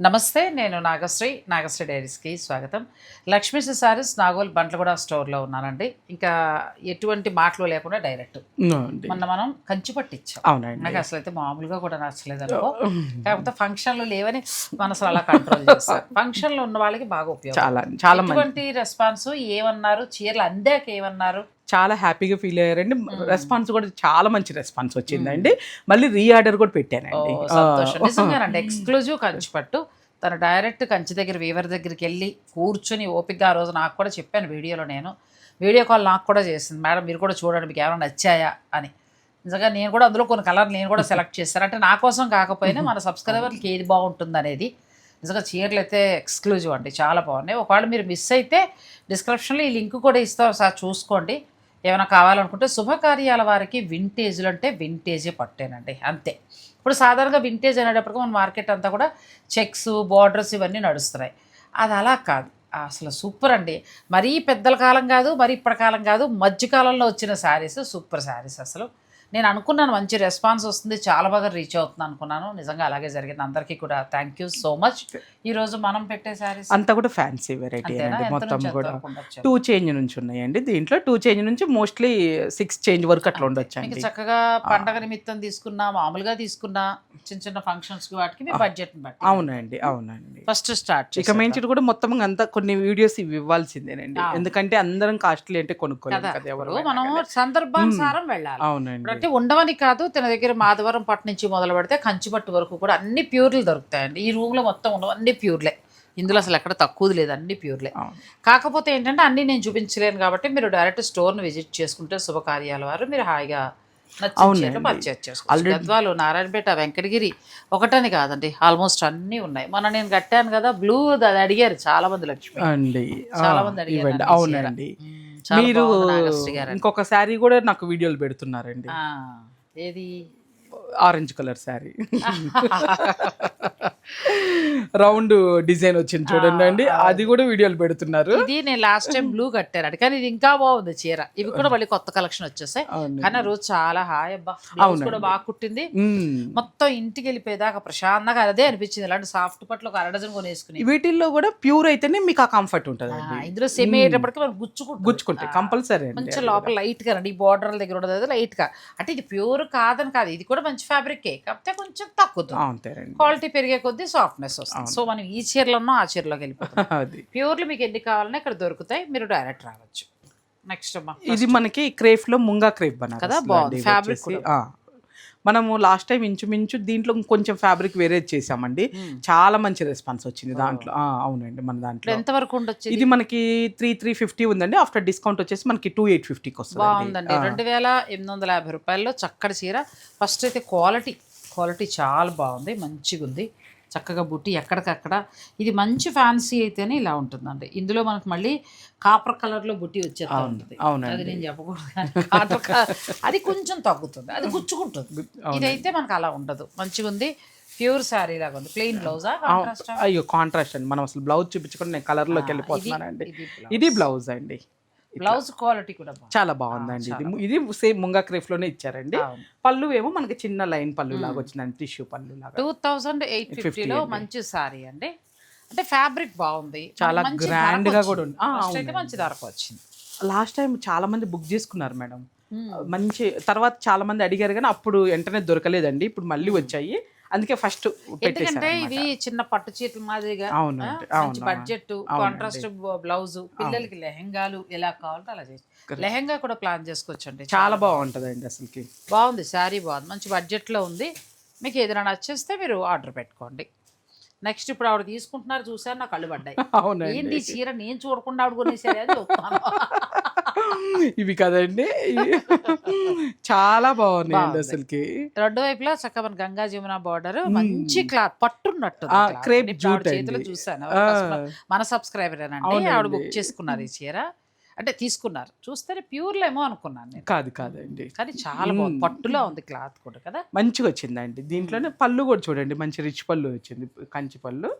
నమస్తే నేను నాగశ్రీ నాగశ్రీ డైరీస్కి స్వాగతం. లక్ష్మీ సారీస్ నాగోల్ బంట్లగూడ స్టోర్లో ఉన్నానండి. ఇంకా ఎటువంటి మాటలు లేకుండా డైరెక్ట్. మొన్న మనం కంచి పట్టించాం. అవునండి. నాకు అసలు అయితే మామూలుగా కూడా నచ్చలేదు అనుకో. కాకపోతే ఫంక్షన్లు లేవని మనసు అలా కంట్రోల్ చేస్తారు ఫంక్షన్లో ఉన్న వాళ్ళకి బాగా ఉపయోగం. చాలా చాలా ఎటువంటి రెస్పాన్స్? ఏమన్నారు? చీరలు అందాక ఏమన్నారు? చాలా హ్యాపీగా ఫీల్ అయ్యారండి. రెస్పాన్స్ కూడా చాలా మంచి రెస్పాన్స్ వచ్చిందండి. మళ్ళీ రీఆర్డర్ కూడా పెట్టానండి. ఎక్స్క్లూజివ్ కంచి పట్టు. తను డైరెక్ట్ కంచి దగ్గర వీవర్ దగ్గరికి వెళ్ళి కూర్చుని ఓపికగా ఆ రోజు నాకు కూడా చెప్పాను వీడియోలో నేను. వీడియో కాల్ నాకు కూడా చేసింది. మేడం మీరు కూడా చూడండి మీకు ఏమైనా నచ్చాయా? అని. నిజంగా నేను కూడా అందులో కొన్ని కలర్ నేను కూడా సెలెక్ట్ చేశాను. అంటే నా కోసం కాకపోయినా మన సబ్స్క్రైబర్కి ఏది బాగుంటుంది అనేది నిజంగా చీరలు అయితే ఎక్స్క్లూజివ్ అండి చాలా బాగున్నాయి. ఒకవేళ మీరు మిస్ అయితే డిస్క్రిప్షన్లో ఈ లింక్ కూడా ఇస్తాం సార్ చూసుకోండి. ఏమైనా కావాలనుకుంటే శుభకార్యాల వారికి వింటేజ్లు అంటే వింటేజే పట్టేనండి అంతే. ఇప్పుడు సాధారణంగా వింటేజ్ అనేటప్పటికీ మన మార్కెట్ అంతా కూడా చెక్స్ బార్డర్స్ ఇవన్నీ నడుస్తున్నాయి. అది అలా కాదు. అసలు సూపర్ అండి. మరీ పెద్దల కాలం కాదు మరీ ఇప్పటి కాలం కాదు మధ్యకాలంలో వచ్చిన శారీస్ సూపర్ శారీస్ అసలు. నేను అనుకున్నాను మంచి రెస్పాన్స్ వస్తుంది చాలా బాగా రీచ్ అవుతుంది అనుకున్నాను. నిజంగా అలాగే జరిగింది. అందరికీ కూడా థ్యాంక్ యూ సో మచ్ ఈరోజు మనం పెట్టే శారీస్ అంతా కూడా ఫ్యాన్సీ వెరైటీ అండి. మొత్తం కూడా? టూ చేంజ్ నుంచి ఉన్నాయండి. దీంట్లో టూ చేంజ్ నుంచి మోస్ట్లీ సిక్స్ చేంజ్ వరకు అట్లా ఉండొచ్చు మీకు అండి చక్కగా పండగ నిమిత్తం తీసుకున్నా మామూలుగా తీసుకున్నా చిన్న చిన్న ఫంక్షన్స్కి వాటికి మీ బడ్జెట్ బట్టి. అవునండి అవునండి. ఫస్ట్ స్టార్ట్ ఇక మించి కూడా మొత్తం అంతా కొన్ని వీడియోస్ ఇవి ఇవ్వాల్సిందేనండి. ఎందుకంటే అందరం కాస్ట్లీ అంటే కొనుక్కోలేము కదా. ఎవరు మనం సందర్భానుసారం వెళ్ళాలి. అవునండి. అంటే ఉండవని కాదు తన దగ్గర మాధవరం పట్టు నుంచి మొదలు పెడితే కంచిపట్టు వరకు కూడా అన్ని ప్యూర్లు దొరుకుతాయండి. ఈ రూమ్లో మొత్తం ఉండవు అన్ని ప్యూర్లే. ఇందులో అసలు ఎక్కడ తక్కువది లేదు అన్ని ప్యూర్లే. కాకపోతే ఏంటంటే అన్ని నేను చూపించలేను కాబట్టి మీరు డైరెక్ట్ స్టోర్ని విజిట్ చేసుకుంటే శుభకార్యాల వారు మీరు హాయిగా గద్వాలు నారాయణపేట వెంకటగిరి ఒకటని కాదండి ఆల్మోస్ట్ అన్నీ ఉన్నాయి. మొన్న నేను కట్టాను కదా బ్లూ అది అడిగారు చాలా మంది లక్ష్మి చాలా మంది అడిగారు. అవునండి. మీరు ఇంకొక శారీ కూడా నాకు వీడియోలు పెడుతున్నారండి. ఏది? Orange colour sari. Round design వచ్చింది చూడండి అండి. అది కూడా వీడియోలు పెడుతున్నారు. ఇది నేను లాస్ట్ టైం బ్లూ కట్టాను కానీ ఇది ఇంకా బాగుంది చీర. ఇవి కూడా మళ్ళీ కొత్త కలెక్షన్ వచ్చేసాయి. కానీ రోజు చాలా హాయ్ అబ్బా. కూడా బాగా కుట్టింది. మొత్తం ఇంటికి వెళ్ళిపోయేదాకా ప్రశాంతంగా అదే అనిపించింది. ఇలాంటి సాఫ్ట్ పట్లు ఒక అర డజన్ కొనేసుకుని. వీటిల్లో కూడా ప్యూర్ అయితేనే మీకు ఆ కంఫర్ట్ ఉంటుంది ఇందులో సెమీ అయ్యేటప్పటికి మనం గుచ్చుకుంటుంది గుచ్చుకుంటాయి కంపల్సరీ అండి కొంచెం లోపల లైట్గా రండి. ఈ బార్డర్ల దగ్గర ఉండదు. లైట్గా. అంటే ఇది ప్యూర్ కాదని కాదు. ఇది కూడా మంచి ఫ్యాబ్రిక్ కాకపోతే కొంచెం తక్కువ క్వాలిటీ పెరిగే కొద్దీ సాఫ్ట్నెస్ వస్తుంది. సో మనం ఈ చీరలో ఉన్నాం ఆ చీరలోకి వెళ్ళిపోతాం. ప్యూర్లు మీకు ఎన్ని కావాలన్నా ఇక్కడ దొరుకుతాయి. మీరు డైరెక్ట్ రావచ్చు. నెక్స్ట్ అమ్మా ఇది మనకి క్రేఫ్లో ముంగా క్రేఫ్ బనారస్ కదా, బాగుంది. ఆ. మనము లాస్ట్ టైం ఇంచుమించు దీంట్లో కొంచెం ఫ్యాబ్రిక్ వేరే చేసామండి. మ్మ్. చాలా మంచి రెస్పాన్స్ వచ్చింది దాంట్లో. ఆ, అవునండి మన దాంట్లో. ఎంత వరకు ఉండొచ్చు ఇది? ఇది మనకి త్రీ త్రీ ఫిఫ్టీ ఉందండి. ఆఫ్టర్ డిస్కౌంట్ వచ్చేసి మనకి టూ ఎయిట్ ఫిఫ్టీకి వస్తుంది బాగుందండి. రెండు వేల ఎనిమిది వందల యాభై రూపాయల్లో చక్కటి చీర. ఫస్ట్ అయితే క్వాలిటీ క్వాలిటీ చాలా బాగుంది. మంచిగా ఉంది చక్కగా బుట్టి ఎక్కడికక్కడ. ఇది మంచి ఫ్యాన్సీ అయితేనే ఇలా ఉంటుందండి. ఇందులో మనకు మళ్ళీ కాపర్ కలర్లో బుట్టి వచ్చేస్తా ఉంటుంది. అది నేను చెప్పకూడదు అది కొంచెం తగ్గుతుంది. అది గుచ్చుకుంటుంది. ఇదైతే మనకు అలా ఉండదు. మంచిగా ఉంది. ప్యూర్ శారీ లాగా ఉంది. ప్లెయిన్ బ్లౌజా అయ్యో కాంట్రాస్ట్ అండి. మనం అసలు బ్లౌజ్ చూపించుకుంటే నేను కలర్లోకి వెళ్ళిపోతున్నానండి. ఇది బ్లౌజ్ అండి. బ్లౌజ్ క్వాలిటీ కూడా బాగుంది. చాలా బాగుందండి. ఇది ఇది సేమ్ ముంగా క్రేఫ్లోనే ఇచ్చారండి. పళ్ళు ఏమో మనకి చిన్న లైన్ పళ్ళు లాగా వచ్చిందండి టిష్యూ పళ్ళు లాగా. టూ థౌజండ్ ఎయిట్ ఫిఫ్టీలో మంచి సారీ అండి. అంటే ఫ్యాబ్రిక్ బాగుంది. చాలా ధరకు గా. కూడా ఉంది. మంచి ధరకు వచ్చింది. లాస్ట్ టైం చాలా మంది బుక్ చేసుకున్నారు మేడం. మంచి తర్వాత చాలా మంది అడిగారు కానీ అప్పుడు వెంటనే దొరకలేదండి. ఇప్పుడు మళ్ళీ వచ్చాయి. అందుకే ఫస్ట్ ఎందుకంటే ఇవి చిన్న పట్టు చీరల మాదిరిగా అండి, మంచి బడ్జెట్ కాంట్రాస్ట్ బ్లౌజ్ పిల్లలకి లెహంగాలు ఎలా కావాలంటే అలా చేసి. లెహంగా కూడా ప్లాన్ చేసుకోవచ్చండి. చాలా బాగుంటదండి అసలుకి. బాగుంది శారీ బాగుంది మంచి బడ్జెట్లో ఉంది. మీకు ఏదైనా నచ్చేస్తే మీరు ఆర్డర్ పెట్టుకోండి. నెక్స్ట్ ఇప్పుడు ఆవిడ తీసుకుంటున్నారు చూసారు నాకు కళ్ళు పడ్డాయి. ఈ చీర? నేను చూడకుండా ఆవిడ కొనేసారి అని చెప్తాను. ఇవి కదండి. చాలా బాగున్నాయండి బాగుంది. అసలుకి. రెండు వైపులా చక్కగా మన గంగా జమున బార్డర్ మంచి క్లాత్ పట్టున్నట్టు jute చేతిలో. చూసాను. మన సబ్స్క్రైబర్ అండి. ఆవిడ బుక్ చేసుకున్నారు ఈ చీర. అంటే తీసుకున్నారు. చూస్తే ప్యూర్లో ఏమో అనుకున్నాను నేను. కాదు కాదండి. కానీ చాలా బాగుంది. పట్టులో ఉంది క్లాత్ కూడా కదా. మంచిగా వచ్చిందండి. దీంట్లోనే పళ్ళు కూడా చూడండి. మంచి రిచ్ పళ్ళు వచ్చింది. కంచి పళ్ళు.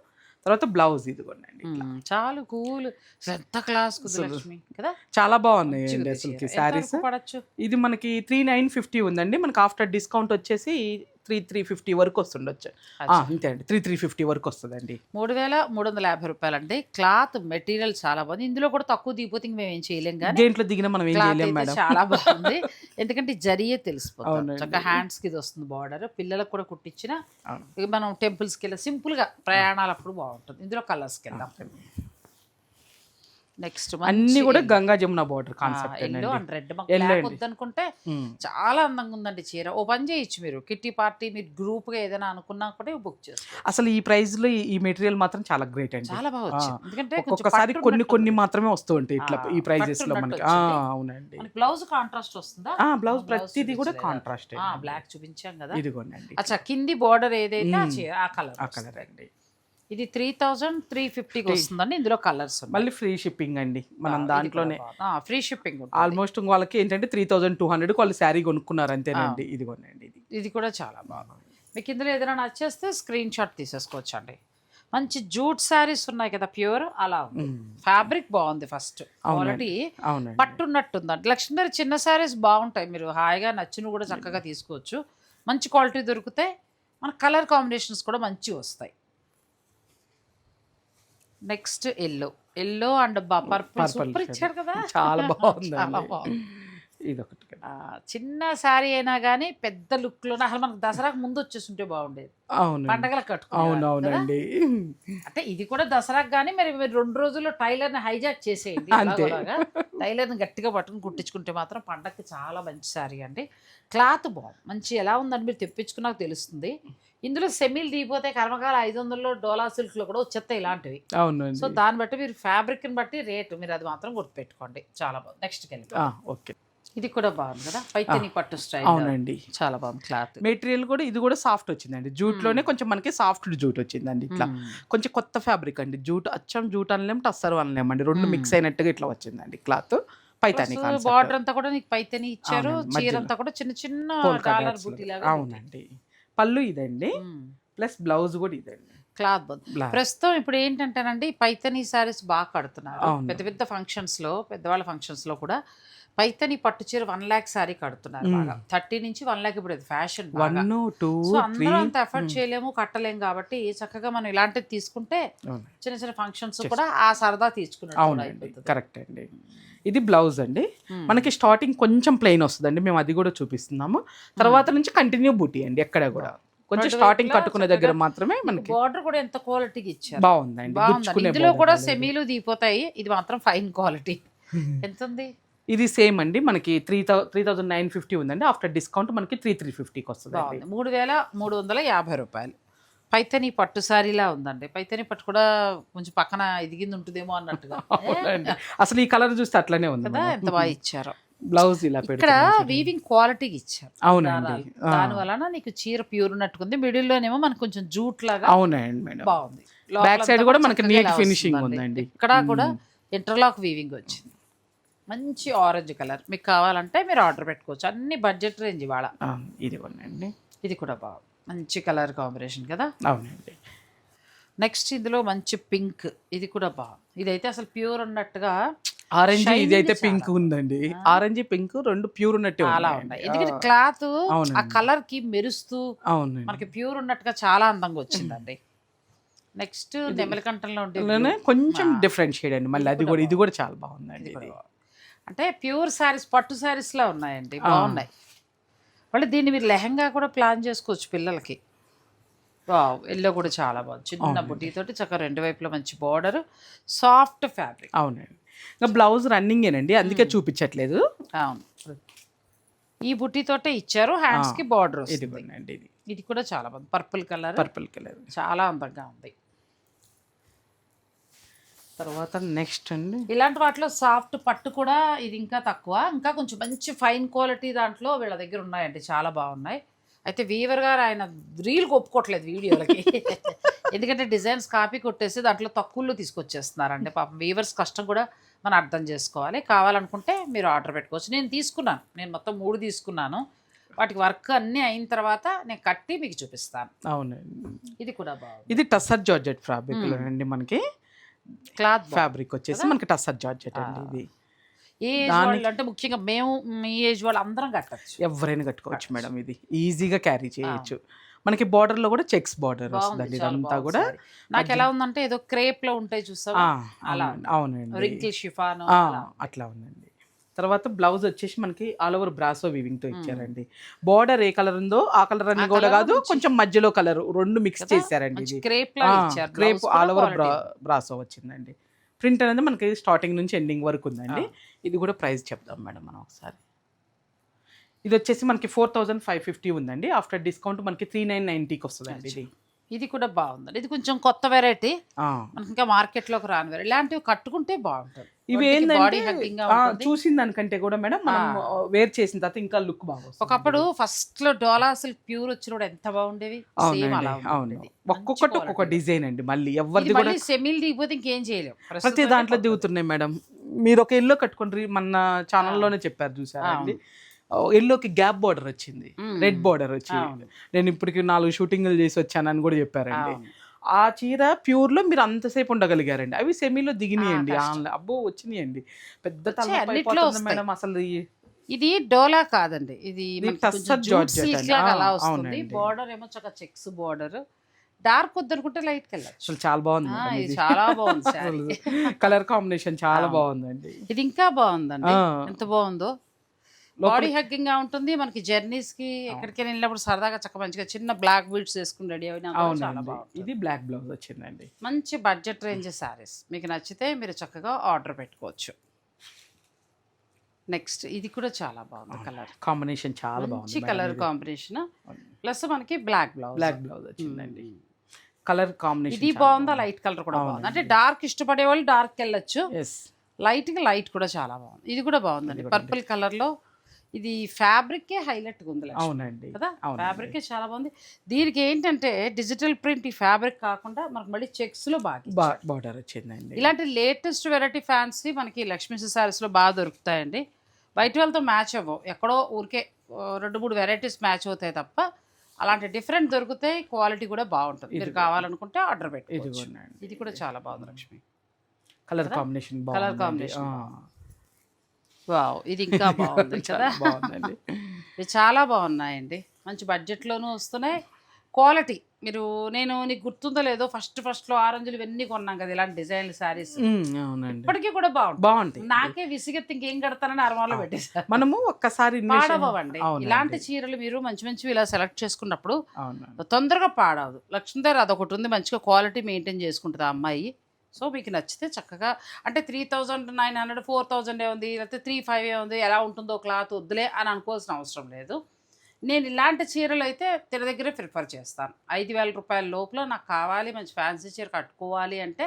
తర్వాత బ్లౌజ్ ఇది కూడా అండి మ్మ్. చాలా కూల్. ఎంత క్లాస్ లక్ష్మి కదా? చాలా చీర. ఎంత శారీస్. ఇది మనకి త్రీ నైన్ ఫిఫ్టీ ఉందండి. మనకి ఆఫ్టర్ డిస్కౌంట్ వచ్చేసి త్రీ త్రీ ఫిఫ్టీ వరకు వస్తుండొచ్చు. అంతే అండి. త్రీ త్రీ ఫిఫ్టీ వరకు వస్తుందండి. మూడు వేల మూడు వందల యాభై రూపాయలు అండి క్లాత్ మెటీరియల్ చాలా బాగుంది. ఇందులో కూడా తక్కువ దిగిపోతే మేము ఏం చేయలేం కానీ దేంట్లో దిగినా మనం ఏం చేయలేం మేడం. చాలా బాగుంది. ఎందుకంటే జరిగే తెలిసిపోతుంది. చక్కగా హ్యాండ్స్కి ఇది వస్తుంది బార్డర్. పిల్లలకు కూడా కుట్టించిన మనం టెంపుల్స్కి వెళ్ళి సింపుల్గా ప్రయాణాలు అప్పుడు బాగుంటుంది. ఇందులో కలర్స్కి వెళ్దాం నెక్స్ట్ అన్ని కూడా Ganga Jamuna border concept yellow అండి. రెడ్. వద్దనుకుంటే ఉమ్. చాలా అందంగా ఉందండి చీర. ఓ పని చేయొచ్చు మీరు. కిట్టి పార్టీ మీరు గ్రూప్గా ఏదైనా అనుకున్నా కూడా బుక్ చేసుకోవచ్చు. అసలు ఈ ప్రైస్లో ఈ- మెటీరియల్ మాత్రం చాలా గ్రేట్ అండి. చాలా బాగా ఎందుకంటే ఒక్కొక్కసారి కొన్ని కొన్ని. మాత్రమే వస్తూ ఉంటాయి ఇట్లా ఈ ప్రైజెస్లో మనకి. అవునండి. బ్లౌజ్ కాంట్రాస్ట్ వస్తుందా? ఆ బ్లౌజ్ ప్రతిదీ కూడా? కాంట్రాస్ట్ బ్లాక్ చూపించాం కదా. ఇదిగోనండి. అచ్చా కింది బోర్డర్ ఏదైతే ఆ కలర్ ఆ కలర్ అండి. ఇది త్రీ థౌజండ్ త్రీ ఫిఫ్టీకి వస్తుందండి. ఇందులో కలర్స్ మళ్ళీ ఫ్రీ షిప్పింగ్ అండి. మనం దాంట్లోనే ఫ్రీ షిప్పింగ్ ఆల్మోస్ట్ వాళ్ళకి ఏంటంటే త్రీ థౌజండ్ టూ హండ్రెడ్ వాళ్ళు శారీ కొనుక్కున్నారు అంతేనండి. ఇది ఇది. కూడా చాలా బాగుంది. మీకు ఇందులో ఏదైనా నచ్చేస్తే స్క్రీన్ షాట్ తీసేసుకోవచ్చు అండి మంచి జూట్ శారీస్ ఉన్నాయి కదా ప్యూర్? అలా ఫ్యాబ్రిక్ బాగుంది ఫస్ట్. క్వాలిటీ అవునండి. పట్టున్నట్టుందండి లక్ష్మీదేవి చిన్న శారీస్ బాగుంటాయి. మీరు హాయిగా నచ్చినవి కూడా చక్కగా తీసుకోవచ్చు. మంచి క్వాలిటీ దొరికితే మన కలర్ కాంబినేషన్స్ కూడా మంచివి వస్తాయి. Next yellow. Yellow and purple super. ఇచ్చారు కదా. చాలా బాగుంది. ఇది ఒకటి చిన్న శారీ అయినా కానీ పెద్ద లుక్లో అసలు మనకు దసరాకు ముందు వచ్చేస్తుంటే బాగుండేది. అవును కట్టుకునే అవునవునండి. అంటే ఇది కూడా దసరాకు కానీ మరి మీరు రెండు రోజుల్లో టైలర్ని హైజాక్ చేసేయండి. అంతే. టైలర్ని గట్టిగా పట్టుకుని కుట్టించుకుంటే మాత్రం పండగకి చాలా మంచి శారీ అండి. క్లాత్ బాగుంది. మంచి ఎలా ఉందని మీరు తెప్పించుకున్నాక తెలుస్తుంది. ఇందులో సెమీలు దిగిపోతే కర్మకాల ఐదు వందల్లో డోలా సిల్క్లో కూడా వచ్చేస్తాయి ఇలాంటివి. సో దాన్ని బట్టి మీరు ఫ్యాబ్రిక్ని బట్టి రేటు మీరు అది మాత్రం గుర్తుపెట్టుకోండి. చాలా బాగుంది. నెక్స్ట్ వెళ్ళి ఓకే. ఇది కూడా బాగుంది కదా? పైతని పట్టు స్టైల్. అవునండి. చాలా బాగుంది క్లాత్. మెటీరియల్ కూడా ఇది కూడా సాఫ్ట్ వచ్చిందండి. జూట్లోనే కొంచెం మనకి సాఫ్ట్ జూట్ వచ్చిందండి ఇట్లా. కొంచెం కొత్త ఫ్యాబ్రిక్ అండి. జూట్ అచ్చం జూట్ అనలేం టస్సర్ అనలేమండి రెండు మిక్స్ అయినట్టుగా ఇట్లా వచ్చిందండి క్లాత్. పైతాని బార్డర్ అంతా కూడా నీకు పైతని ఇచ్చారు. చీర. అంతా కూడా చిన్న చిన్న డాలర్ dots బుట్టి లాగా. అవునండి. పళ్ళు ఇదండి. ప్లస్ బ్లౌజ్ కూడా ఇదండి. క్లాత్. ప్రస్తుతం ఇప్పుడు ఏంటంటేనండి పైతని సారీస్ బాగా కడుతున్నారు. పెద్ద పెద్ద ఫంక్షన్స్లో పెద్దవాళ్ళ ఫంక్షన్స్లో కూడా పైతని పట్టు చీర వన్ ల్యాక్ సారీ కడుతున్నారు బాగా. థర్టీ నుంచి వన్ ల్యాక్ ఇప్పుడు ఫ్యాషన్ వన్ టూ సో అందరూ అంత ఎఫర్ట్ చేయలేము కట్టలేము కాబట్టి చక్కగా మనం ఇలాంటివి తీసుకుంటే. చిన్న చిన్న ఫంక్షన్స్ కూడా ఆ సరదా అయిపోతుంది. కరెక్ట్ అండి. ఇది బ్లౌజ్ అండి. మనకి స్టార్టింగ్ కొంచెం ప్లెయిన్ వస్తుందండి. మేము అది కూడా చూపిస్తున్నాము. తర్వాత నుంచి కంటిన్యూ బూటీ అండి ఎక్కడ కూడా. కొంచెం స్టార్టింగ్ కట్టుకునే దగ్గర మాత్రమే మనకి బార్డర్ కూడా ఎంత క్వాలిటీకి ఇచ్చారు. బాగుందండి. ఇందులో కూడా. సెమీలు దిగిపోతాయి. ఇది మాత్రం ఫైన్ క్వాలిటీ ఎంత ఉంది ఇది సేమ్ అండి. మనకి three thou three thousand nine fifty ఉందండి. ఆఫ్టర్ డిస్కౌంట్ మనకి త్రీ త్రీ ఫిఫ్టీకి వస్తుంది మూడు వేల మూడు వందల యాభై రూపాయలు. పైతని పట్టు సారీలా ఉందండి. పైతని పట్టు కూడా కొంచెం పక్కన ఎదిగింది ఉంటుందేమో అన్నట్టుగా. అసలు ఈ కలర్ చూస్తే అట్లనే ఉంది కదా ఎంత బాగా ఇచ్చారో. బ్లౌజ్ ఇలా ఇక్కడ వీవింగ్ క్వాలిటీకి ఇచ్చారు. అవునండి. దాని వలన నీకు చీర ప్యూర్ ఉన్నట్టుకుంది. మిడిల్ లోనేమో మనకు కొంచెం జూట్ లాగా అవునండి మేడం. బాగుంది. Side లోపలంతా కూడా మనకి finishing వస్తుందండి. ఉందండి. ఇక్కడ కూడా ఇంటర్లాక్ వీవింగ్ వచ్చింది. మంచి ఆరెంజ్ కలర్ మీకు కావాలంటే మీరు ఆర్డర్ పెట్టుకోవచ్చు. అన్ని బడ్జెట్ రేంజ్ ఇవాళ. ఇది కొనండి. ఇది కూడా బాగుంది. మంచి కలర్ కాంబినేషన్ కదా? అవునండి. నెక్స్ట్ ఇందులో మంచి పింక్ ఇది కూడా బాగుంది. ఇదైతే అసలు ప్యూర్ ఉన్నట్టుగా ఆరెంజ్ ఇది అయితే. పింక్ ఉందండి. ఆరెంజ్ పింక్ రెండు ప్యూర్ ఉన్నట్టే ఉన్నాయండి. ఉన్నాయి. ఎందుకంటే క్లాత్ ఆ. కలర్కి మెరుస్తూ అవునండి. మనకి ప్యూర్ ఉన్నట్టుగా చాలా అందంగా వచ్చిందండి. నెక్స్ట్ నెమలికంఠంలో ఉండే blue. కొంచెం. డిఫరెంట్ షేడ్ అండి. మళ్ళీ అది కూడా ఇది కూడా చాలా బాగుందండి ఇది కూడా ఇది బాగుంది. అంటే ప్యూర్ శారీస్ పట్టు శారీస్ లా ఉన్నాయండి. బాగున్నాయి. మళ్ళీ దీన్ని మీరు లెహంగా కూడా ప్లాన్ చేసుకోవచ్చు పిల్లలకి. ఎల్లో కూడా చాలా బాగుంది. చిన్న బుట్టితోటి చక్కగా రెండు వైపులా మంచి బార్డర్ సాఫ్ట్ ఫ్యాబ్రిక్. అవునండి. ఇంకా బ్లౌజ్ రన్నింగ్ ఏనండి అందుకే చూపించట్లేదు. అవును. ఈ బుట్టితోటే ఇచ్చారు హ్యాండ్స్కి బార్డర్ ఇది. ఇది కూడా చాలా బాగుంది. Purple colour. Purple colour. చాలా అందంగా ఉంది. తర్వాత నెక్స్ట్ అండి. ఇలాంటి వాటిలో సాఫ్ట్ పట్టు కూడా ఇది ఇంకా తక్కువ. ఇంకా కొంచెం మంచి ఫైన్ క్వాలిటీ దాంట్లో వీళ్ళ దగ్గర ఉన్నాయండి చాలా బాగున్నాయి. అయితే వీవర్ గారు ఆయన రీల్ ఒప్పుకోవట్లేదు వీడియోలకి. ఎందుకంటే డిజైన్స్ కాపీ కొట్టేసి దాంట్లో తక్కువలో తీసుకొచ్చేస్తున్నారండి. పాపం వీవర్స్ కష్టం కూడా మనం అర్థం చేసుకోవాలి. కావాలనుకుంటే మీరు ఆర్డర్ పెట్టుకోవచ్చు. నేను తీసుకున్నాను. నేను మొత్తం మూడు తీసుకున్నాను. వాటికి వర్క్ అన్నీ అయిన తర్వాత నేను కట్టి మీకు చూపిస్తాను. అవునండి. ఇది కూడా బాగుంది. ఇది టస్సర్ జార్జెట్ ఫ్యాబ్రిక్ అండి మనకి. క్లాత్ ఫ్యాబ్రిక్ వచ్చేసి మనకి టస్సర్ జార్జెట్ అండి ఇది. ఏ ఏజ్ వాళ్ళు అంటే ముఖ్యంగా మేము మీ ఏజ్ వాళ్ళు అందరం కట్టచ్చు. ఎవరైనా కట్టుకోవచ్చు మేడం ఇది. ఈజీగా క్యారీ చేయొచ్చు. మనకి border లో కూడా చెక్స్ బార్డర్ వస్తుందండి ఇదంతా కూడా. నాకు ఎలా ఉందంటే ఏదో క్రేప్లో ఉంటాయి చూసావా? ఆ, అలా అవునండి, రింకిల్ షిఫాన్ అట్లా ఉందండి. తర్వాత బ్లౌజ్ వచ్చేసి మనకి ఆల్ ఓవర్ బ్రాసో వివింగ్తో ఇచ్చారండి. బార్డర్ ఏ కలర్ ఉందో ఆ కలర్ అని కూడా కాదు కొంచెం మధ్యలో కలర్ రెండు మిక్స్ చేశారండి ఇది. Crepe all over. బ్రాసో వచ్చిందండి. ప్రింట్ అనేది మనకి స్టార్టింగ్ నుంచి ఎండింగ్ వరకు ఉందండి. ఇది కూడా ప్రైస్ చెప్దాం మేడం మనం ఒకసారి. ఇది వచ్చేసి మనకి ఫోర్ థౌజండ్ ఫైవ్ ఫిఫ్టీ ఉందండి. ఆఫ్టర్ డిస్కౌంట్ మనకి త్రీ నైన్ నైన్టీకి వస్తుందండి ఇది. ఇది కూడా బాగుంది ఇది కొంచెం కొత్త వెరైటీ. మనకి ఇంకా మార్కెట్లోకి రాని వెరైటీ ఇలాంటివి కట్టుకుంటే బాగుంటుంది. ఇవి బాడీ ఏంటంటే చూసిన దానికంటే కూడా మేడం మనం వేర్ చేసిన తర్వాత ఇంకా లుక్ బాగా వస్తుంది. ఒకప్పుడు ఫస్ట్లో డోలా సిల్క్ ప్యూర్ వచ్చినప్పుడు ఎంత బాగుండేవి? ఒక్కొక్కటి ఒక్కొక్క డిజైన్ అండి. మళ్ళీ ఎవరిది కూడా సెమిల్ దిగిపోతే ఇంకేం చేయలేం. ప్రతి దాంట్లో దిగుతున్నాయి మేడం. మీరు ఒక ఎల్లో కట్టుకోండి మన ఛానల్లోనే చెప్పారు చూసారా అండి? ఎల్లోకి గ్యాప్ బార్డర్ వచ్చింది. రెడ్ బార్డర్ వచ్చింది. నేను ఇప్పటికి నాలుగు షూటింగ్లు చేసి వచ్చానని కూడా చెప్పారండి. ఆ చీర ప్యూర్లో మీరు అంతసేపు ఉండగలిగారండి అవి సెమీలో దిగినాయండి ఆన్లైన్ అబ్బో వచ్చినాయండి పెద్ద. మేడం అసలు ఇది డోలా కాదండి ఇది అలా వస్తుంది. బార్డర్ ఏమో చక్క చెక్స్ బార్డర్ డార్క్ వద్దనుకుంటే లైట్ వెళ్ళచ్చు అసలు చాలా బాగుంది. చాలా బాగుంది. కలర్ కాంబినేషన్ చాలా బాగుందండి ఇది ఇంకా బాగుందండి. ఎంత బాగుందో బాడీ హగ్గింగ్గా ఉంటుంది. మనకి జర్నీస్కి ఎక్కడికి వెళ్ళినప్పుడు సరదాగా చక్క మంచిగా చిన్న బ్లాక్ బీడ్స్ వేసుకుని రెడీ బాగుంటుంది. ఇది బ్లాక్ బ్లౌజ్ వచ్చిందండి. మంచి బడ్జెట్ రేంజ్ సారీస్ మీకు నచ్చితే మీరు చక్కగా ఆర్డర్ పెట్టుకోవచ్చు. నెక్స్ట్ ఇది కూడా చాలా బాగుంది కలర్. కాంబినేషన్ చాలా బాగుంది కలర్ కాంబినేషన్. ప్లస్ మనకి బ్లాక్ బ్లౌజ్. బ్లాక్ బ్లౌజ్ వచ్చిందండి. కలర్ కాంబినేషన్ ఇది బాగుందా? లైట్ కలర్ కూడా బాగుంది? అంటే డార్క్ ఇష్టపడే వాళ్ళు డార్క్ వెళ్ళొచ్చు లైట్ లైట్ కూడా చాలా బాగుంది. ఇది కూడా బాగుందండి. పర్పుల్ కలర్లో ఇది ఫ్యాబ్రిక్ హైలైట్ ఉంది. అవునండి. కదా? అవునండి. ఫ్యాబ్రిక్ చాలా బాగుంది. దీనికి ఏంటంటే డిజిటల్ ప్రింట్ ఈ ఫ్యాబ్రిక్ కాకుండా మనకు మళ్ళీ చెక్స్లో బాగా బార్డర్ వచ్చిందండి. ఇలాంటి లేటెస్ట్ వెరైటీ ఫ్యాన్సీ మనకి లక్ష్మీ సారీస్లో బాగా దొరుకుతాయండి. బయట వాళ్ళతో మ్యాచ్ అవ్వవు. ఎక్కడో ఊరికే రెండు మూడు వెరైటీస్ మ్యాచ్ అవుతాయి తప్ప అలాంటి డిఫరెంట్ దొరుకుతాయి క్వాలిటీ కూడా బాగుంటుంది. మీరు కావాలనుకుంటే ఆర్డర్ పెట్టుకోవచ్చు. అండి. ఇది కూడా చాలా బాగుంది లక్ష్మి. కలర్ కాంబినేషన్ బాగుంది. combination wow! ఇది ఇంకా బాగుంది కదా. బాగుందండి. ఇవి చాలా బాగున్నాయండి. మంచి బడ్జెట్లోనూ వస్తున్నాయి. క్వాలిటీ మీరు నేను నీకు గుర్తుందో లేదో ఫస్ట్ ఫస్ట్లో ఆరెంజ్లు ఇవన్నీ కొన్నాం కదా ఇలాంటి డిజైన్లు అవునండి. ఇప్పటికీ కూడా బాగుంటుంది బాగుంటాయి. నాకే విసిగెత్తి ఇంకేం కడతానని అరమాలో పెట్టేశారు. మనము ఒక్కసారి పాడవండి. ఇలాంటి చీరలు మీరు మంచి మంచివి ఇలా సెలెక్ట్ చేసుకున్నప్పుడు తొందరగా పాడవదు లక్ష్మీదేవి అదొకటి ఉంది. మంచిగా క్వాలిటీ మెయింటైన్ చేసుకుంటుంది ఆ అమ్మాయి. సో మీకు నచ్చితే చక్కగా అంటే three thousand nine hundred four thousand ఏ ఉంది లేకపోతే త్రీ ఫైవ్ ఏ ఉంది ఎలా ఉంటుందో క్లాత్ వద్దులే అని అనుకోవాల్సిన అవసరం లేదు. నేను ఇలాంటి చీరలు అయితే తిన దగ్గరే ప్రిఫర్ చేస్తాను. ఐదు వేల రూపాయల లోపల నాకు కావాలి మంచి ఫ్యాన్సీ చీర కట్టుకోవాలి అంటే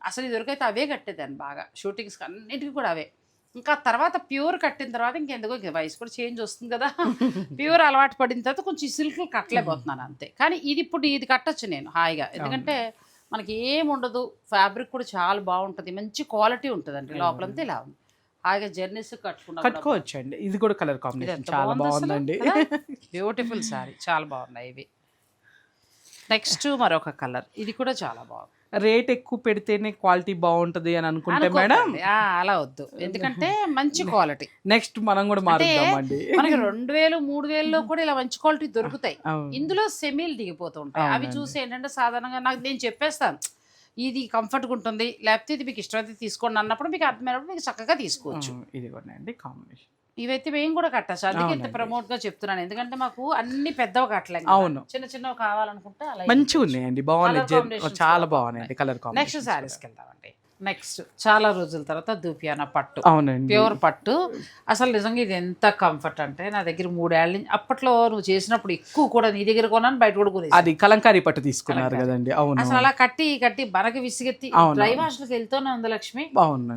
అసలు ఇదివరకైతే అవే కట్టేదాన్ని బాగా. షూటింగ్స్కి అన్నిటికీ కూడా అవే. ఇంకా తర్వాత ప్యూర్ కట్టిన తర్వాత ఇంకెందుకో ఇంక వయసు కూడా చేంజ్ వస్తుంది కదా. ప్యూర్ అలవాటు పడిన తర్వాత కొంచెం సిల్క్ కట్టలేకపోతున్నాను అంతే. కానీ ఇది ఇప్పుడు ఇది కట్టొచ్చు నేను హాయిగా. ఎందుకంటే మనకి ఏం ఉండదు. ఫ్యాబ్రిక్ కూడా చాలా బాగుంటుంది. మంచి క్వాలిటీ ఉంటుందండి లోపలంతా ఇలా ఉంది. హాయిగా జర్నీస్ కట్టుకున్నా కట్టుకోవచ్చు అండి ఇది కూడా కలర్ కాంబినేషన్ చాలా బాగుందండి. Beautiful sorry. చాలా బాగున్నాయి ఇవి. నెక్స్ట్ మరొక కలర్. ఇది కూడా చాలా బాగుంది. రేట్ ఎక్కువ పెడితేనే క్వాలిటీ బాగుంటది అని అనుకుంటే మేడం? అలా వద్దు. ఎందుకంటే మంచి క్వాలిటీ. నెక్స్ట్ మనం కూడా మారుద్దామండి. మనకి రెండు వేలు మూడు వేలలో కూడా ఇలా మంచి క్వాలిటీ దొరుకుతాయి. ఇందులో సెమీలు దిగిపోతుంటాయి అవి చూసి ఏంటంటే సాధారణంగా నాకు నేను చెప్పేస్తాను. ఇది కంఫర్ట్గా ఉంటుంది లేకపోతే ఇది మీకు ఇష్టమైతే తీసుకోండి అన్నప్పుడు మీకు అర్థమైనప్పుడు మీకు చక్కగా తీసుకోవచ్చు. ఇది కూడా అండి కాంబినేషన్. ఇవైతే మేము కూడా కట్టచ్చు అందుకే ఇంత ప్రమోట్గా చెప్తున్నాను. ఎందుకంటే మాకు అన్ని పెద్దవి కట్టలేము అవును. చిన్న చిన్నవి కావాలనుకుంటే అలా మంచిగా ఉన్నాయండి బాగున్నాయి చాలా కూడా బాగున్నాయండి. కలర్ నెక్స్ట్ శారీస్కి వెళ్దామండి. నెక్స్ట్ చాలా రోజుల తర్వాత దూపియానా పట్టు. అవునండి. ప్యూర్ పట్టు. అసలు నిజంగా ఇది ఎంత కంఫర్ట్ అంటే నా దగ్గర మూడేళ్ళ నుంచి అప్పట్లో నువ్వు చేసినప్పుడు ఎక్కువ కూడా నీ దగ్గర కొన్నాను బయట కూడా కొనేసి. అది కలంకారీ పట్టు తీసుకున్నారు కదండి. అవును. అసలు అలా కట్టి కట్టి బనకి విసిగెత్తి. డ్రై వాష్లకి వెళ్తూనే ఉంది లక్ష్మి.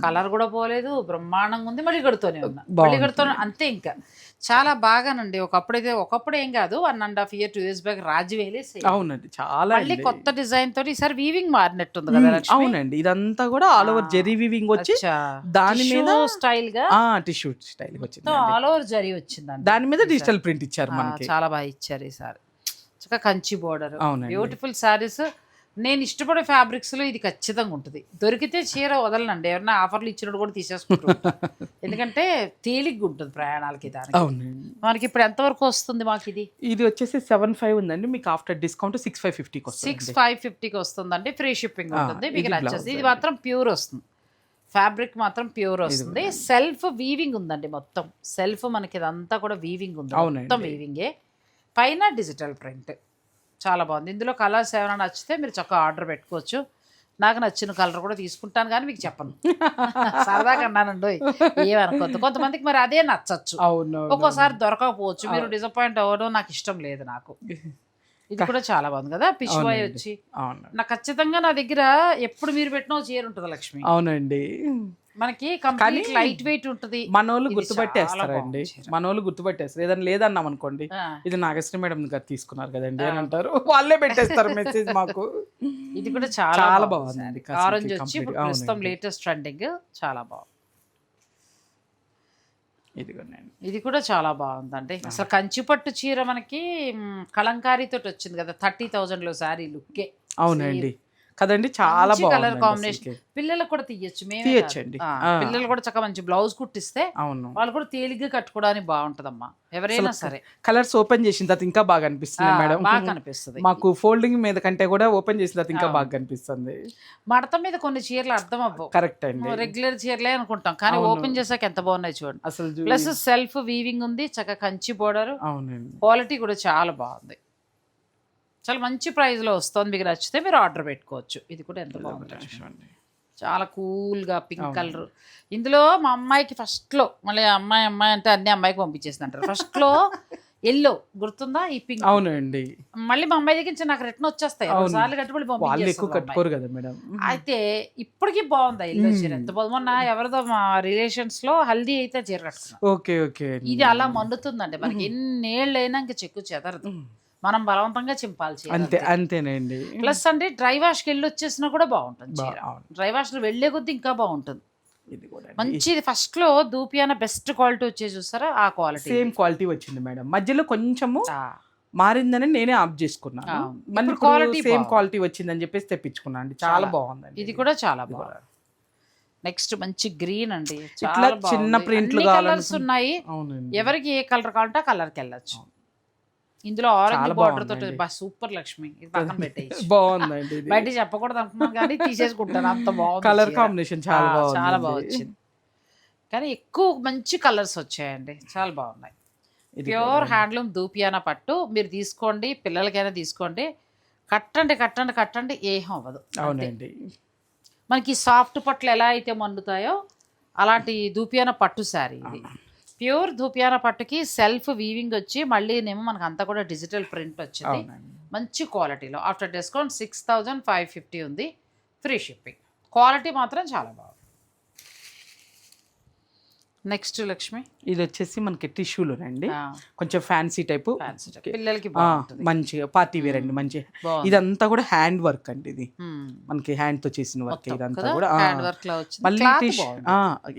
కలర్ కూడా పోలేదు బ్రహ్మాండంగా ఉంది మళ్ళీ కడుతూనే ఉన్నా. మళ్ళీ. కడుతూనే అంతే ఇంకా. చాలా బాగానండి. ఒకప్పుడైతే ఒకప్పుడు ఏం కాదు one and half year two years back రాజు వేలేసి అవునండి. చాలా మళ్ళీ అండి. కొత్త డిజైన్ తోటి ఈసారి వీవింగ్ మారినట్టుంది కదా ఉమ్, లక్ష్మి? అవునండి. ఇదంతా కూడా ఆల్ ఓవర్ జెరీ వీవింగ్ వచ్చి దాని మీద స్టైల్గా ఆ టిష్యూ స్టైల్ వచ్చింది ఆల్ ఓవర్ జరీ వచ్చిందండి. దాని మీద డిజిటల్ ప్రింట్ ఇచ్చారు ఆ, మనకి. చాలా బాగా ఇచ్చారు ఈసారి. చక్కగా కంచి బోర్డర్ అవునండి. బ్యూటిఫుల్ శారీస్ నేను ఇష్టపడే ఫ్యాబ్రిక్స్లో ఇది ఖచ్చితంగా ఉంటుంది. దొరికితే చీర వదలనండి. ఎవరైనా ఆఫర్లు ఇచ్చినప్పుడు కూడా తీసేసుకుంటూ. ఎందుకంటే తేలిగ్గా ఉంటుంది ప్రయాణాలకి దానికి. మనకి ఇప్పుడు ఎంతవరకు వస్తుంది మాకు ఇది? ఇది వచ్చేసి సెవెన్ ఫైవ్ ఉందండి. మీకు ఆఫ్టర్ డిస్కౌంట్ సిక్స్ ఫైవ్ ఫిఫ్టీకి సిక్స్ వస్తుంది ఫైవ్ ఫిఫ్టీకి వస్తుందండి. ఫ్రీ షిప్పింగ్ ఉంటుంది. మీకు నచ్చేసి ఇది. మాత్రం ప్యూర్ వస్తుంది. ఫ్యాబ్రిక్ మాత్రం ప్యూర్ వస్తుంది. సెల్ఫ్ వీవింగ్ ఉందండి మొత్తం. సెల్ఫ్ మనకి ఇదంతా కూడా వీవింగ్ ఉంది. మొత్తం వీవింగే పైన డిజిటల్ ప్రింట్ చాలా బాగుంది. ఇందులో కలర్స్ ఏమైనా నచ్చితే మీరు చక్కగా ఆర్డర్ పెట్టుకోవచ్చు. నాకు నచ్చిన కలర్ కూడా తీసుకుంటాను కానీ మీకు చెప్పను. సరదాగా అన్నానండి ఏమనుకోద్దు కొంతమందికి మరి అదే నచ్చచ్చు. అవును ఒక్కోసారి దొరకకపోవచ్చు. మీరు డిసప్పాయింట్ అవ్వడం నాకు ఇష్టం లేదు నాకు. ఇది కూడా చాలా బాగుంది కదా అవునండి. వచ్చి నాకు ఖచ్చితంగా నా దగ్గర ఎప్పుడు మీరు పెట్టిన చీర ఉంటుంది లక్ష్మి? అవునండి. మనకి కంప్లీట్ లైట్ వెయిట్ ఉంటుంది. మనోళ్ళు గుర్తుపట్టేస్తారండి. మనోళ్ళు గుర్తుపట్టేస్తారు. ఏదైనా లేదన్నాం అనుకోండి ఇది నాగశ్రీ మేడం గారు తీసుకున్నారు కదండి అని అంటారు. వాళ్ళే పెట్టేస్తారు మెసేజ్ మాకు. ఇది కూడా చాలా చాలా బాగుంది. ఆరెంజ్ వచ్చి ప్రస్తుతం లేటెస్ట్ ట్రెండింగ్ చాలా బాగుంది. ఇదిగోనండి. ఇది కూడా చాలా బాగుందండి. అసలు కంచిపట్టు చీర మనకి కలంకారీతో వచ్చింది కదా థర్టీ థౌజండ్లో శారీ లుక్కే. అవునండి. కదండి చాలా కలర్ కాంబినేషన్. పిల్లలకు కూడా తీయచ్చు మేము తీయొచ్చండి. పిల్లలు కూడా చక్కగా మంచి బ్లౌజ్ కుట్టిస్తే అవును. వాళ్ళు కూడా తేలిగ్గా కట్టుకోవడానికి బాగుంటదమ్మా. ఎవరైనా సరే. కలర్స్ ఓపెన్ చేసిన తర్వాత ఇంకా బాగా అనిపిస్తుంది మేడం. బాగా కనిపిస్తుంది మాకు ఫోల్డింగ్ మీద కంటే కూడా ఓపెన్ చేసిన తర్వాత ఇంకా బాగా కనిపిస్తుంది మడత మీద కొన్ని చీరలు అర్థం అవ్వవు. కరెక్ట్ అండి. రెగ్యులర్ చీరలే అనుకుంటాం కానీ ఓపెన్ చేసాక ఎంత బాగున్నాయి చూడండి. అసలు ప్లస్ సెల్ఫ్ వీవింగ్ ఉంది చక్కగా కంచి బోర్డర్. అవునండి. క్వాలిటీ కూడా చాలా బాగుంది. చాలా మంచి ప్రైస్లో వస్తుంది. మీకు నచ్చితే మీరు ఆర్డర్ పెట్టుకోవచ్చు. ఇది కూడా ఎంత చూడండి. చాలా కూల్గా పింక్ కలర్. ఇందులో మా అమ్మాయికి ఫస్ట్లో మళ్ళీ అమ్మాయి అమ్మాయి అంటే అన్ని అమ్మాయికి పంపించేసి అంటారు ఫస్ట్లో ఎల్లో గుర్తుందా? ఈ పింక్? అవునండి. మళ్ళీ మా అమ్మాయి దగ్గర నుంచి నాకు రిటర్న్ వచ్చేస్తాయి. సార్లు కట్టుబడి వాళ్ళు ఎక్కువ. కట్టుకోరు కదా మేడం. అయితే ఇప్పటికీ బాగుంది ఎల్లో చీర ఎంత బాగుంది. మొన్న ఎవరిదో మా రిలేషన్స్లో హల్దీ అయితే చీర కట్టుకున్నాం. ఓకే ఓకే ఇది అలా మండుతుందండి. మనకి ఎన్నేళ్ళు అయినా ఇంకా చెక్కు చెదరదు. మనం బలవంతంగా చింపాలి చీర అంతే అంతేనండి. ప్లస్ అంటే డ్రై వాష్కి వెళ్ళి వచ్చేసినా కూడా బాగుంటుంది. డ్రై వాష్ వెళ్ళే కొద్దీ ఇంకా బాగుంటుంది. ఇది కూడా మంచిది. ఫస్ట్లో దూపియాన బెస్ట్ క్వాలిటీ వచ్చే చూసారా ఆ క్వాలిటీ. సేమ్ క్వాలిటీ వచ్చింది మేడం. మధ్యలో కొంచెము మారిందని నేనే ఆఫ్ చేసుకున్నాను. మళ్ళీ quality సేమ్ బాగుంది. క్వాలిటీ వచ్చిందని చెప్పేసి తెప్పించుకున్నాను అండి. చాలా బాగుందండి ఇది కూడా చాలా బాగుంది. నెక్స్ట్ మంచి గ్రీన్ అండి. ఇట్లా చిన్న బాగుంది. ప్రింట్లు కలర్స్ ఉన్నాయి. ఎవరికి ఏ కలర్ కావాలంటే ఆ కలర్కి వెళ్ళచ్చు. ఇందులో ఆరెంజ్ బార్డర్ తోటి సూపర్ లక్ష్మి. ఇది పక్కన పెట్టేయచ్చు. బాగుందండి ఇది. బయట చెప్పకూడదు అనుకున్నాను కానీ తీసేసుకుంటాను. అంత బాగుంది కలర్. కాంబినేషన్ చాలా బాగుంది చాలా బాగా వచ్చింది కానీ ఎక్కువ మంచి కలర్స్ వచ్చాయండి. చాలా బాగున్నాయి. ప్యూర్ హ్యాండ్లూమ్ దూపియానా పట్టు. మీరు తీసుకోండి పిల్లలకైనా తీసుకోండి. కట్టండి కట్టండి కట్టండి ఏం అవ్వదు. అవునండి. మనకి సాఫ్ట్ పట్లు ఎలా అయితే మండుతాయో అలాంటి దూపియాన పట్టు శారీ ఇది. ప్యూర్ దూపియాన పట్టుకి సెల్ఫ్ వీవింగ్ వచ్చి మళ్ళీ నేమో మనకు అంతా కూడా డిజిటల్ ప్రింట్ వచ్చింది. మంచి క్వాలిటీలో. After discount six thousand five fifty ఉంది. Free shipping. క్వాలిటీ మాత్రం చాలా బాగుంది. నెక్స్ట్ లక్ష్మి? ఇది వచ్చేసి మనకి టిష్యూలోనండి ఆ, కొంచెం ఫ్యాన్సీ టైపు. పిల్లలకి మంచిగా పార్టీ వేర్ అండి మంచి. ఇదంతా కూడా హ్యాండ్ వర్క్ అండి ఇది. మనకి హ్యాండ్తో చేసిన వర్క్ ఇదంతా కూడా. హ్యాండ్ వర్క్లో వచ్చింది. మళ్ళీ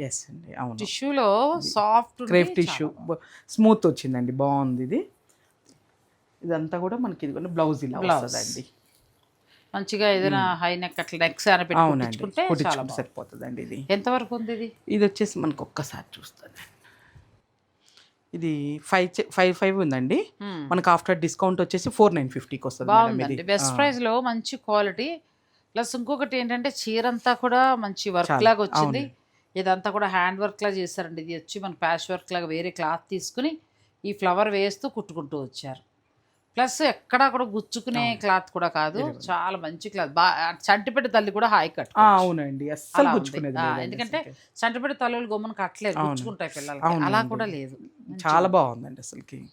ఎస్ అండి అవును. టిష్యూలో సాఫ్ట్ క్రేప్ టిష్యూ. స్మూత్ వచ్చిందండి బాగుంది ఇది. ఇదంతా కూడా మనకి ఇది బ్లౌజ్ ఇలా Blouse. వస్తుందండి. మంచిగా ఏదైనా హై నెక్ అట్లా నెక్స్ అని పెట్టి అవునండి. కుట్టించుకుంటే చాలా సరిపోతుందండి ఇది. ఎంత వరకు ఉంది ఇది? ఇది వచ్చేసి మనకు ఒక్కసారి చూస్తుంది ఇది ఫైవ్ ఫైవ్ ఫైవ్ ఉందండి. మనకు ఆఫ్టర్ డిస్కౌంట్ వచ్చేసి ఫోర్ నైన్ ఫిఫ్టీకి వస్తుంది బెస్ట్ ప్రైస్లో మంచి క్వాలిటీ ప్లస్ ఇంకొకటి ఏంటంటే చీర అంతా కూడా మంచి వర్క్ లాగా వచ్చింది. ఇదంతా కూడా హ్యాండ్ వర్క్ లాగా చేశారండి. ఇది వచ్చి మన ప్యాచ్ వర్క్ లాగా వేరే క్లాత్ తీసుకుని ఈ ఫ్లవర్ వేస్తూ కుట్టుకుంటూ వచ్చారు. ప్లస్ ఎక్కడా కూడా గుచ్చుకునే క్లాత్ కూడా కాదు. చాలా మంచి క్లాత్. బాగా చంటిపెట్టి తల్లి కూడా హాయి కట్ అవునండి. అస్సలు. గుచ్చుకునేది ఎందుకంటే. చంటిపెట్టి తల్లులు గమ్మున కట్టలేదు. గుచ్చుకుంటాయి అవునండి. అలా కూడా లేదు. చాలా బాగుందండి అసలుకి.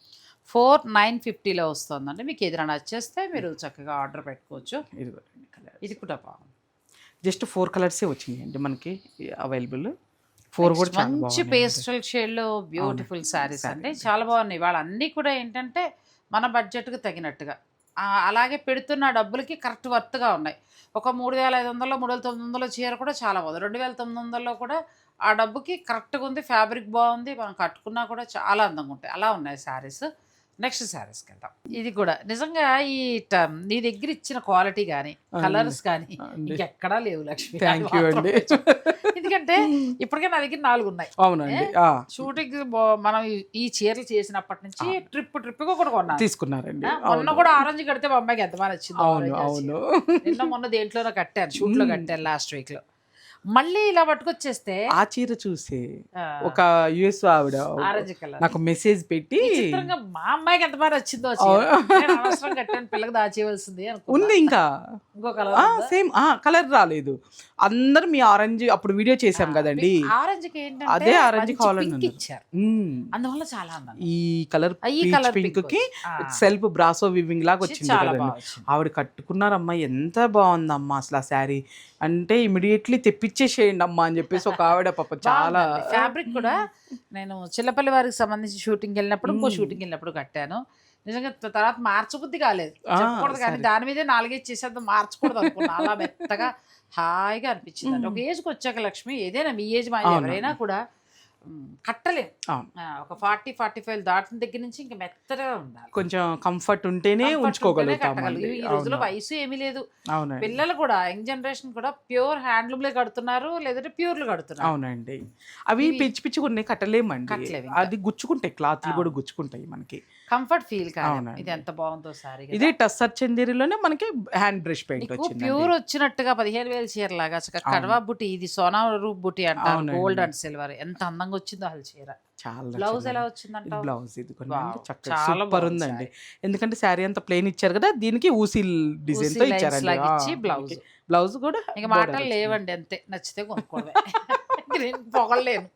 ఫోర్ నైన్ ఫిఫ్టీలో వస్తుందండి. మీకు ఏదైనా నచ్చేస్తే మీరు చక్కగా ఆర్డర్ పెట్టుకోవచ్చు. ఇది కూడా బాగుంది. జస్ట్ ఫోర్ కలర్సే వచ్చినాయండి మనకి అవైలబుల్. ఫోర్ కూడా మంచి. పేస్టల్ షేడ్లో బ్యూటిఫుల్ శారీస్ అండి. చాలా బాగున్నాయి. వాళ్ళ అన్నీ కూడా ఏంటంటే మన బడ్జెట్కి తగినట్టుగా. అలాగే పెడుతున్న డబ్బులకి కరెక్ట్ వర్త్గా ఉన్నాయి. ఒక మూడు వేల ఐదు వందలు మూడు వేల తొమ్మిది వందల చీర కూడా చాలా బాగుంది. రెండు వేల తొమ్మిది వందల్లో కూడా ఆ డబ్బుకి కరెక్ట్గా ఉంది ఫ్యాబ్రిక్ బాగుంది మనం కట్టుకున్నా కూడా చాలా అందంగా ఉంటాయి. అలా ఉన్నాయి శారీస్. నెక్స్ట్ శారీస్కి వెళ్దాం. ఇది కూడా. నిజంగా ఈ ట- నీ దగ్గర ఇచ్చిన క్వాలిటీ కానీ కలర్స్ కానీ. ఇంకెక్కడా లేవు లక్ష్మి. థ్యాంక్ యూ అండి. ఎందుకంటే ఇప్పటికే నా దగ్గర నాలుగు ఉన్నాయి. అవునండి. ఆ, షూటింగ్ మనం ఈ- చీరలు చేసినప్పటి నుంచి ట్రిప్ ట్రిప్ ఒకటి కొన్నాను. తీసుకున్నారండి. మొన్న కూడా ఆరెంజ్ కడితే మా అమ్మాయికి ఎంత బాగా నచ్చింది అవును అవును. నిన్న మొన్న దేంట్లోనో కట్టాను. షూట్లో కట్టాను లాస్ట్ వీక్లో మళ్ళీ ఇలా పట్టుకొచ్చేస్తే ఆ చీర చూసి ఒక యుఎస్ ఆవిడ ఆరెంజ్ కలర్. నాకు మెసేజ్ పెట్టి మా అమ్మాయికి ఎంత బాగా అనవసరం కట్టాను పిల్లకి దాచేయవలసింది అనుకున్నా. ఉంది ఇంకా. ఇంకో కలర్ సేమ్. కలర్ రాలేదు. అందరు మీ ఆరెంజ్ అప్పుడు వీడియో చేసాం కదండి. ఆరెంజ్ అదే ఆరెంజ్ కావాలని. ఇచ్చారు. అందువల్ల చాలా ఈ కలర్ ఈ colour పింక్కి. సెల్ఫ్ బ్రాసో వివింగ్ లాగా వచ్చింది వచ్చింది. ఆవిడ కట్టుకున్నారమ్మా ఎంత బాగుందమ్మా అసలు ఆ శారీ. అంటే ఇమిడియట్లీ తెప్పించేసేయండి అమ్మా అని చెప్పేసి ఒక ఆవిడ పాప చాలా ఫ్యాబ్రిక్ కూడా నేను చిల్లపల్లి వారికి సంబంధించి షూటింగ్ వెళ్ళినప్పుడు ఇంకో షూటింగ్ వెళ్ళినప్పుడు కట్టాను. నిజంగా తర్వాత మార్చబుద్ధి కాలేదు. చెప్పకూడదు కానీ దాని మీదే నాలుగేసి చేసేద్దాం మార్చకూడదు అనుకున్నా. అలా మెత్తగా హాయిగా అనిపించింది అంటే ఒక ఏజ్కి వచ్చాక లక్ష్మి ఏదైనా మీ ఏజ్ మా. ఎవరైనా కూడా మ్, కట్టలేం అవును. ఆ, ఒక ఫార్టీ ఫార్టీ ఫైవ్ దాటిన దగ్గర నుంచి ఇంకా మెత్తగా ఉండాలి. కొంచెం కంఫర్ట్ ఉంటేనే కట్టగలరు. ఈ రోజుల్లో వయసు ఏమీ లేదు. పిల్లలు కూడా యంగ్ జనరేషన్ కూడా ప్యూర్ హ్యాండ్లూమ్లే కడుతున్నారు లేదంటే ప్యూర్లు కడుతున్నారు. అవునండి. అవి పిచ్చి పిచ్చి కొన్ని కట్టలేమండి. అది గుచ్చుకుంటాయి క్లాత్లు కూడా గుచ్చుకుంటాయి మనకి. కంఫర్ట్ ఫీల్ కాదు. ఇది ఎంత బాగుందో సారీ ఇదే టస్సర్ చందేరిలోనే మనకి హ్యాండ్ బ్రష్ పెయింట్ వచ్చింది ప్యూర్ వచ్చినట్టుగా పదిహేను వేలు చీర లాగా కడవా బుట్టి ఇది సోనా రూప్ బుట్టి అంటారు. Gold and silver. ఎంత అందంగా వచ్చిందో అసలు చీర. చాలా బ్లౌజ్ ఎలా వచ్చిందంట బ్లౌజ్ ఇది సూపర్ ఉందండి. ఎందుకంటే శారీ అంతా ప్లేన్ ఇచ్చారు కదా దీనికి ఊసిల్ డిజైన్తో ఇచ్చారండి. లాగా ఇచ్చి బ్లౌజ్. బ్లౌజ్ కూడా ఇక మాటలు లేవండి అంతే. నచ్చితే కొనుక్కోవడమే. నేను పొగలేను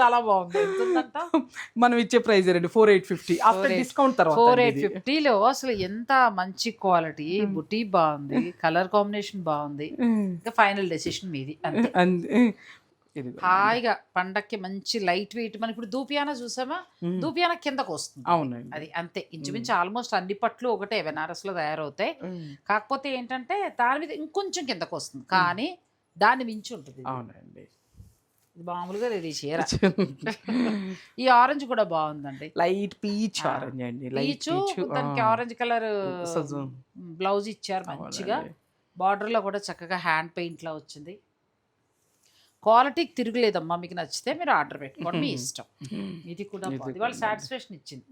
చాలా బాగుంది. ఎంత ఉందంట మనం ఇచ్చే ప్రైస్ రండి? Four eight fifty. After discount తర్వాత ఫోర్ ఎయిట్. ఫిఫ్టీలో అసలు ఎంత మంచి క్వాలిటీ. బుటీ బాగుంది. కలర్ కాంబినేషన్ బాగుంది. ఇంకా ఫైనల్ డెసిషన్ మీది. అంతే. ఇది హాయిగా పండక్కి మంచి లైట్ వెయిట్. మనం ఇప్పుడు దూపియానా చూసామా? దూపియానా కిందకు వస్తుంది. అవునండి. అది అంతే. ఇంచుమించు ఆల్మోస్ట్ అన్ని పట్లు ఒకటే బెనారస్లో తయారవుతాయి కాకపోతే ఏంటంటే దాని మీద ఇంకొంచెం కిందకు వస్తుంది. కానీ దాన్ని మించి ఉంటుంది. అవునండి. మామూలుగా లేదు ఈ చీర. ఈ ఆరెంజ్ కూడా బాగుందండి. లైట్ పీచ్ ఆరెంజ్ అండి పీచు దానికి ఆరెంజ్ కలర్. బ్లౌజ్ ఇచ్చారు మంచిగా. బార్డర్లో కూడా చక్కగా హ్యాండ్ పెయింట్ లా వచ్చింది. క్వాలిటీకి తిరగలేదమ్మా మీకు నచ్చితే మీరు ఆర్డర్ పెట్టుకోండి మీ ఇష్టం. ఇది కూడా బాగుంది. వాళ్ళ సాటిస్ఫాక్షన్ ఇచ్చింది.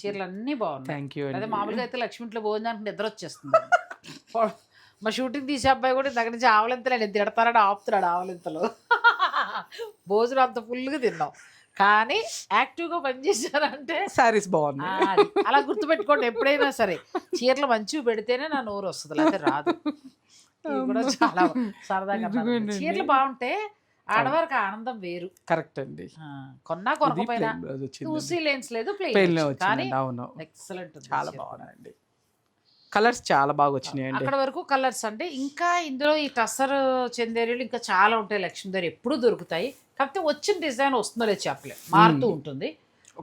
చీరలు అన్నీ బాగున్నాయి. అదే మామూలుగా అయితే లక్ష్మింట్లో భోజనానికి నిద్ర వచ్చేస్తుంది. మా షూటింగ్ తీసే అబ్బాయి కూడా దగ్గర నుంచి ఆవలింతలు తిడతారని ఆపుతున్నాడు ఆవలింతలు. భోజనం అంత ఫుల్గా తిన్నాం. కానీ యాక్టివ్గా పనిచేశారంటే సారీస్ బాగున్నాయి. అది. అలా గుర్తుపెట్టుకోండి ఎప్పుడైనా సరే. చీరలు మంచివి పెడితేనే నా నోరు వస్తుంది లేకపోతే రాదు. ఇది కూడా చాలా సరదాగా. చీరలు బాగుంటే ఆడవారికి ఆనందం వేరు. కరెక్ట్ అండి. కొన్నా కొనకపోయినా లెన్స్ లేదు ప్లెయిన్ కానీ ఎక్సలెంట్ చాలా బాగుందండి కలర్స్ చాలా బాగా వచ్చినాయండి. అక్కడ వరకు కలర్స్ అంటే ఇంకా ఇందులో ఈ టసర్ చందేరీలు ఇంకా చాలా ఉంటాయి లక్ష్మీదేవి ఎప్పుడు దొరుకుతాయి. కాకపోతే వచ్చిన డిజైన్ వస్తుందో లేదు చెప్పలేం. మారుతూ ఉంటుంది.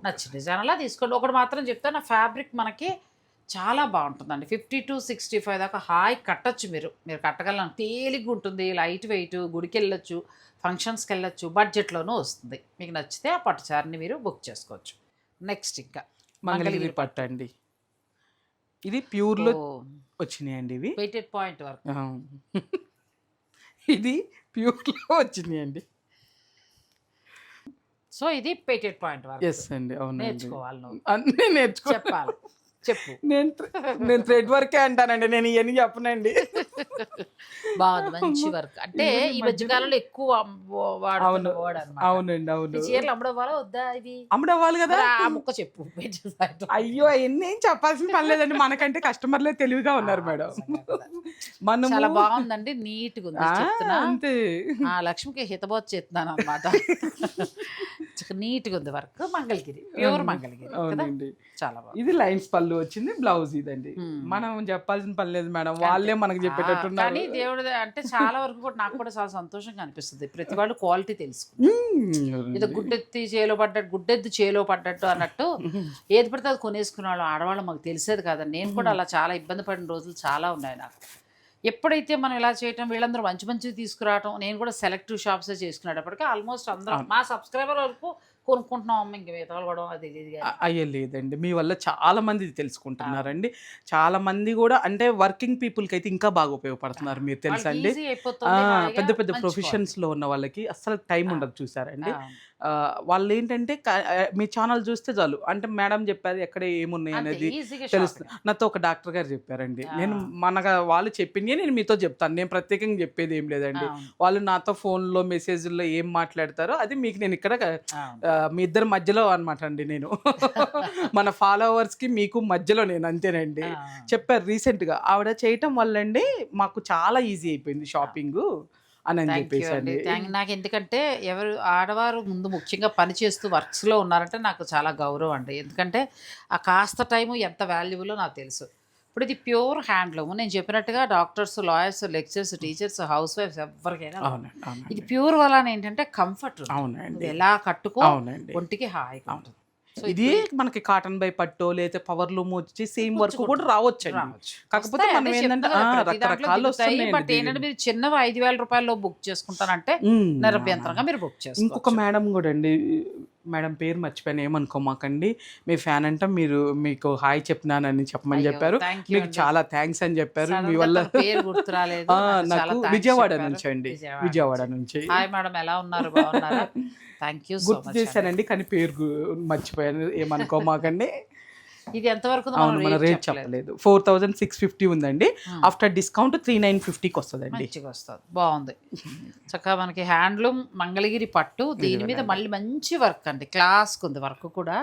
నచ్చిన డిజైన్ అలా తీసుకోండి. ఒకటి మాత్రం చెప్తాను నా ఫ్యాబ్రిక్ మనకి చాలా బాగుంటుందండి. ఫిఫ్టీ టు సిక్స్టీ ఫైవ్ దాకా హాయి కట్టచ్చు మీరు. మీరు కట్టగలను తేలిగ్గా ఉంటుంది. లైట్ వెయిట్ గుడికి వెళ్ళొచ్చు ఫంక్షన్స్కి వెళ్ళొచ్చు బడ్జెట్లోనూ వస్తుంది. మీకు నచ్చితే ఆ పట్టు చారిని మీరు బుక్ చేసుకోవచ్చు. నెక్స్ట్ ఇంకా మంగళగిరి పట్టు. అండి ఇది ప్యూర్లో వచ్చినాయండి ఇవి. వెయిటెడ్ పాయింట్ వరకు. ఇది ప్యూర్లో వచ్చినాయండి. సో ఇది పేటెడ్ పాయింట్ వరకు ఎస్ అండి అవునండి. నేర్చుకోవాలి నువ్వు. అన్నీ నేర్చుకో చెప్పాలి. చెప్పు. నేను నేను థ్రెడ్ వర్కే అంటానండి. నేను ఇవన్నీ చెప్పనండి. బాగుంది. మంచి వర్క్. అంటే ఈ మధ్య కాలంలో ఎక్కువ అవును. అవునండి అవును. చీరలు అమ్మడం వల్ల వద్దా ఇవి? అమ్ముడు అవ్వాలి కదా. ఆ ముక్క చెప్పు. అయ్యో అవన్నీ ఏం చెప్పాల్సిన పని లేదండి. మనకంటే కస్టమర్లే తెలివిగా ఉన్నారు మేడం. మనము చాలా బాగుందండి. నీట్గా ఉంది అంతే. ఆ లక్ష్మికి హితబోధ చేస్తున్నాను అనమాట నీట్గా ఉంది వర్క్. మంగళగిరి. ప్యూర్ మంగళగిరి. అవునండి. చాలా ఇది లైన్స్ పళ్ళు వచ్చింది బ్లౌజ్ ఇదండి. మనం చెప్పాల్సిన పని లేదు మేడం. వాళ్ళే మనకు ఆ, చెప్పేటట్టున్నారు. కానీ దేవుడు అంటే చాలా వరకు కూడా నాకు కూడా చాలా సంతోషంగా అనిపిస్తుంది. ప్రతి వాళ్ళు క్వాలిటీ Hmm. ఏదో గుడ్డెత్తి చేలో పడ్డట్టు గుడ్డెద్దు చేలో పడ్డట్టు అన్నట్టు ఏది పడితే అది కొనేసుకునే వాళ్ళు. ఆడవాళ్ళు మాకు తెలిసేది కాదండి నేను కూడా అలా చాలా ఇబ్బంది పడిన రోజులు చాలా ఉన్నాయి నాకు. ఎప్పుడైతే మనం ఇలా చేయటం వీళ్ళందరూ మంచి మంచివి తీసుకురావటం నేను కూడా సెలెక్టివ్ షాప్సే చేసుకునేటప్పటికి ఆల్మోస్ట్ అందరం మా సబ్స్క్రైబర్ వరకు కొనుక్కుంటున్నాం అమ్మ ఇంక మిగతా కూడా అది తెలియదు అయ్యే లేదండి. మీ వల్ల చాలా మంది తెలుసుకుంటున్నారండి. చాలా మంది కూడా అంటే వర్కింగ్ పీపుల్కి అయితే ఇంకా బాగా ఉపయోగపడుతున్నారు మీరు తెలుసా వాళ్ళకి అండి? easy ఆ, అయిపోతుంది, హాయిగా పెద్ద పెద్ద మంచి ప్రొఫెషన్స్లో ఉన్న వాళ్ళకి అస్సలు టైం. ఉండదు చూసారండి వాళ్ళు ఏంటంటే మీ ఛానల్ చూస్తే చాలు. అంటే మేడం చెప్పారు ఎక్కడ ఏమున్నాయి అనేది తెలుస్తుంది. నాతో ఒక డాక్టర్ గారు చెప్పారండి. నేను మనగా వాళ్ళు చెప్పింది నేను మీతో చెప్తాను. నేను ప్రత్యేకంగా చెప్పేది ఏం లేదండి. వాళ్ళు నాతో ఫోన్లో మెసేజ్లో ఏం మాట్లాడతారో అది మీకు నేను ఇక్కడ మీ ఇద్దరి మధ్యలో అనమాట అండి నేను. మన followers కి మీకు మధ్యలో నేను అంతేనండి. చెప్పారు recent గా ఆవిడ చేయటం వల్లండి మాకు చాలా ఈజీ అయిపోయింది షాపింగ్. అని అని చెప్పేసి నాకు ఎందుకంటే ఎవరు ఆడవారు ముందు ముఖ్యంగా పని చేస్తూ వర్క్స్లో ఉన్నారంటే నాకు చాలా గౌరవం అండి. ఎందుకంటే ఆ కాస్త టైము ఎంత వాల్యుబులో నాకు తెలుసు. ఇప్పుడు ఇది ప్యూర్ హ్యాండ్లూమ్. నేను చెప్పినట్టుగా డాక్టర్స్ లాయర్స్ లెక్చర్స్ టీచర్స్ హౌస్ వైఫ్స్ ఎవరికైనా ఇది ప్యూర్ వల్ల ఏంటంటే కంఫర్ట్ అవునండి. ఎలా కట్టుకో ఒంటికి హాయిగా ఉంటుంది. ఇది మనకి కాటన్ బై పట్టో లేదా పవర్ లూమ్ వచ్చి సేమ్ వర్క్ కూడా. రావచ్చు. కాకపోతే మనం ఏంటంటే రకరకాలు బట్ మీరు చిన్నవి ఐదు వేల రూపాయల్లో బుక్ చేసుకుంటానంటే నిరభ్యంతరంగా మీరు బుక్ ఇంకొక చేసుకోవచ్చు మేడం కూడా అండి మేడం పేరు మర్చిపోయాను ఏమనుకోమాకండి. మీ ఫ్యాన్ అంటే మీరు మీకు హాయ్ చెప్పినానని చెప్పమని చెప్పారు. మీకు. చాలా థ్యాంక్స్ అని చెప్పారు. మీ వల్ల నాకు విజయవాడ. నుంచి అండి. విజయవాడ నుంచి. హాయ్ మేడం ఎలా ఉన్నారు? థ్యాంక్ యూ గుర్తు చేశానండి కానీ పేరు మర్చిపోయాను ఏమనుకోమాకండి. ఇది ఎంత వరకు అవును మన రేట్ చెప్పలేదు. ఫోర్ థౌజండ్ సిక్స్ ఫిఫ్టీ ఉందండి. ఆఫ్టర్ డిస్కౌంట్ త్రీ నైన్ ఫిఫ్టీకి వస్తుందండి. మంచిగా వస్తుంది. బాగుంది. చక్కగా మనకి హ్యాండ్లూమ్ మంగళగిరి పట్టు దీని మీద. మళ్ళీ మంచి వర్క్ అండి. క్లాస్కి ఉంది వర్క్ కూడా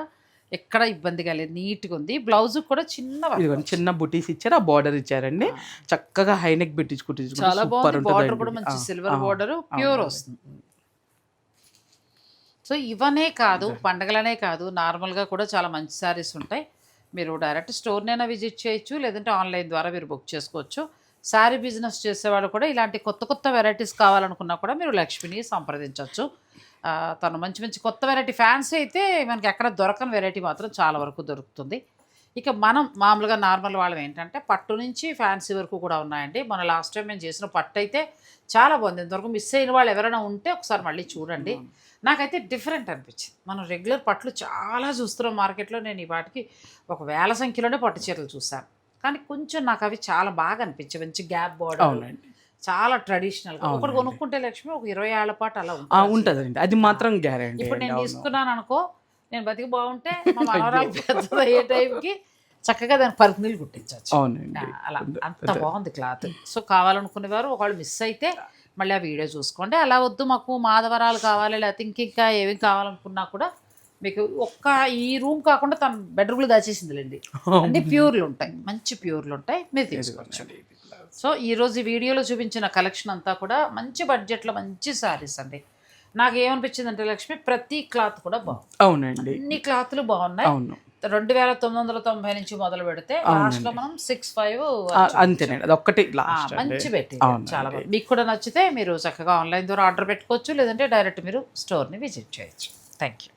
ఎక్కడ ఇబ్బంది కాలేదు. నీట్గా ఉంది. బ్లౌజ్ కూడా చిన్న చిన్న బుటీస్ ఇచ్చారు ఆ బార్డర్ ఇచ్చారండి. చక్కగా హైనెక్ పెట్టించు కుట్టించుకుంటే చాలా బాగుంది. బార్డర్ కూడా మంచి సిల్వర్ బార్డర్ ప్యూర్ వస్తుంది. సో ఇవనే కాదు పండగలనే కాదు నార్మల్గా కూడా చాలా మంచి శారీస్ ఉంటాయి. మీరు డైరెక్ట్ స్టోర్నైనా విజిట్ చేయొచ్చు లేదంటే ఆన్లైన్ ద్వారా మీరు బుక్ చేసుకోవచ్చు. శారీ బిజినెస్ చేసేవాడు కూడా ఇలాంటి కొత్త కొత్త వెరైటీస్ కావాలనుకున్నా కూడా మీరు లక్ష్మిని సంప్రదించవచ్చు. తను మంచి మంచి కొత్త వెరైటీ ఫ్యాన్సీ అయితే మనకి ఎక్కడ దొరకని వెరైటీ మాత్రం చాలా వరకు దొరుకుతుంది. ఇక మనం మామూలుగా నార్మల్ వాళ్ళం ఏంటంటే పట్టు నుంచి ఫ్యాన్సీ వరకు కూడా ఉన్నాయండి. మన లాస్ట్ టైం మేము చేసిన పట్టు అయితే చాలా బాగుంది. ఇంతవరకు మిస్ అయిన వాళ్ళు ఎవరైనా ఉంటే ఒకసారి మళ్ళీ చూడండి. నాకైతే డిఫరెంట్ అనిపించింది. మనం రెగ్యులర్ పట్లు చాలా చూస్తున్నాం మార్కెట్లో. నేను ఈ వాటికి ఒక వేల సంఖ్యలోనే పట్టు చీరలు చూసాను కానీ కొంచెం నాకు అవి చాలా బాగా అనిపించాయి. మంచి గ్యాప్ బార్డర్ చాలా ట్రెడిషనల్ ఒకటి. కొనుక్కుంటే లక్ష్మి ఒక ఇరవై ఏళ్ళ పాటు అలా ఉంటదండి. అది మాత్రం గ్యారంటీ ఇప్పుడు నేను తీసుకున్నాను అనుకో నేను బతికి బాగుంటే మా మనవరాలు పెద్దది అయ్యే టైంకి చక్కగా దాని పరుపునీళ్ళు కుట్టించవచ్చు అవునండి. అలా. అంత బాగుంది క్లాత్. సో కావాలనుకునే వారు ఒకళ్ళు మిస్ అయితే మళ్ళీ ఆ వీడియో చూసుకోండి. అలా వద్దు మాకు మాధవరాలు కావాలి లేకపోతే ఇంకింకా ఏమి కావాలనుకున్నా కూడా మీకు ఒక్క ఈ రూమ్ కాకుండా తన బెడ్రూమ్లో దాచేసిందిలేండి. అన్ని ప్యూర్లు ఉంటాయి. మంచి ప్యూర్లు ఉంటాయి. మీరు తీసుకోవచ్చు. సో ఈరోజు ఈ వీడియోలో చూపించిన కలెక్షన్ అంతా కూడా మంచి బడ్జెట్లో మంచి శారీస్ అండి. నాకు ఏమనిపించింది అంటే లక్ష్మి ప్రతి క్లాత్ కూడా బాగుంది. అవునండి. అన్ని క్లాత్లు బాగున్నాయి. అవును. రెండు వేల తొమ్మిది వందల తొంభై నుంచి మొదలు పెడితే. లాస్ట్లో మనం సిక్స్ ఫైవ్ అంతేనండి. అది ఒక్కటి లాస్ట్ మంచి పెట్టి. చాలా మీకు కూడా నచ్చితే మీరు చక్కగా ఆన్లైన్ ద్వారా ఆర్డర్ పెట్టుకోవచ్చు లేదంటే డైరెక్ట్ మీరు స్టోర్ని విజిట్ చేయొచ్చు. Thank you